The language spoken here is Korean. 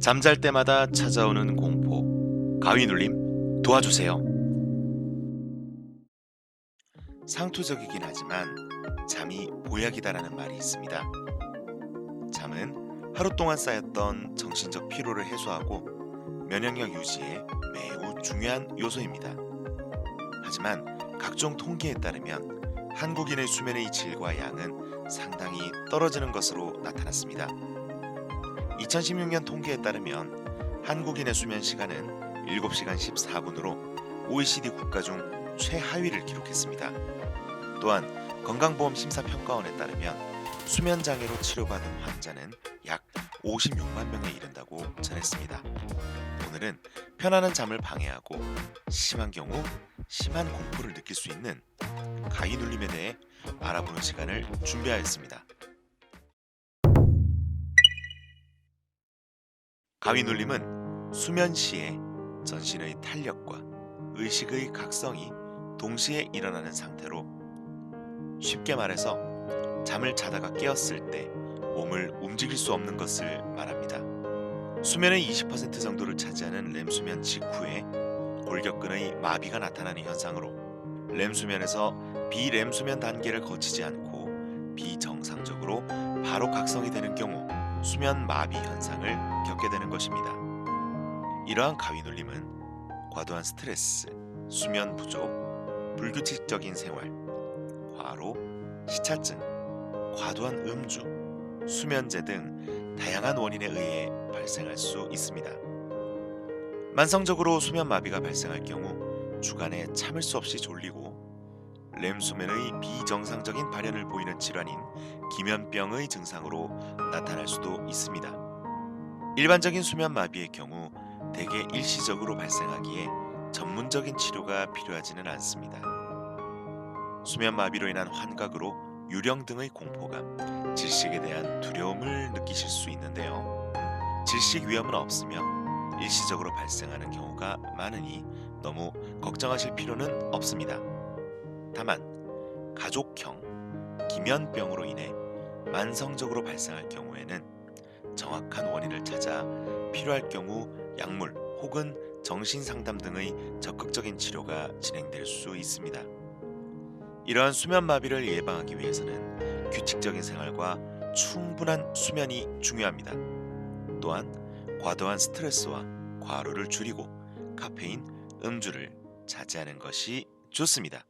잠잘 때마다 찾아오는 공포. 가위 눌림 도와주세요. 상투적이긴 하지만 잠이 보약이다라는 말이 있습니다. 잠은 하루 동안 쌓였던 정신적 피로를 해소하고 면역력 유지에 매우 중요한 요소입니다. 하지만 각종 통계에 따르면 한국인의 수면의 질과 양은 상당히 떨어지는 것으로 나타났습니다. 2016년 통계에 따르면 한국인의 수면 시간은 7시간 14분으로 OECD 국가 중 최하위를 기록했습니다. 또한 건강보험 심사평가원에 따르면 수면 장애로 치료받은 환자는 약 56만 명에 이른다고 전했습니다. 오늘은 편안한 잠을 방해하고 심한 경우 심한 공포를 느낄 수 있는 가위 눌림에 대해 알아보는 시간을 준비하였습니다. 가위 눌림은 수면 시에 전신의 탄력과 의식의 각성이 동시에 일어나는 상태로 쉽게 말해서 잠을 자다가 깨었을 때 몸을 움직일 수 없는 것을 말합니다. 수면의 20% 정도를 차지하는 렘 수면 직후에 골격근의 마비가 나타나는 현상으로 렘 수면에서 비렘 수면 단계를 거치지 않고 비정상적으로 바로 각성이 되는 경우 수면 마비 현상을 겪게 되는 것입니다. 이러한 가위 눌림은 과도한 스트레스, 수면 부족, 불규칙적인 생활, 과로, 시차증, 과도한 음주, 수면제 등 다양한 원인에 의해 발생할 수 있습니다. 만성적으로 수면 마비가 발생할 경우 주간에 참을 수 없이 졸리고 렘 수면의 비정상적인 발현을 보이는 질환인 기면병의 증상으로 나타날 수도 있습니다. 일반적인 수면 마비의 경우 대개 일시적으로 발생하기에 전문적인 치료가 필요하지는 않습니다. 수면 마비로 인한 환각으로 유령 등의 공포감, 질식에 대한 두려움을 느끼실 수 있는데요. 질식 위험은 없으며 일시적으로 발생하는 경우가 많으니 너무 걱정하실 필요는 없습니다. 다만 가족형 기면병으로 인해 만성적으로 발생할 경우에는 정확한 원인을 찾아 필요할 경우 약물 혹은 정신 상담 등의 적극적인 치료가 진행될 수 있습니다. 이러한 수면 마비를 예방하기 위해서는 규칙적인 생활과 충분한 수면이 중요합니다. 또한 과도한 스트레스와 과로를 줄이고 카페인, 음주를 자제하는 것이 좋습니다.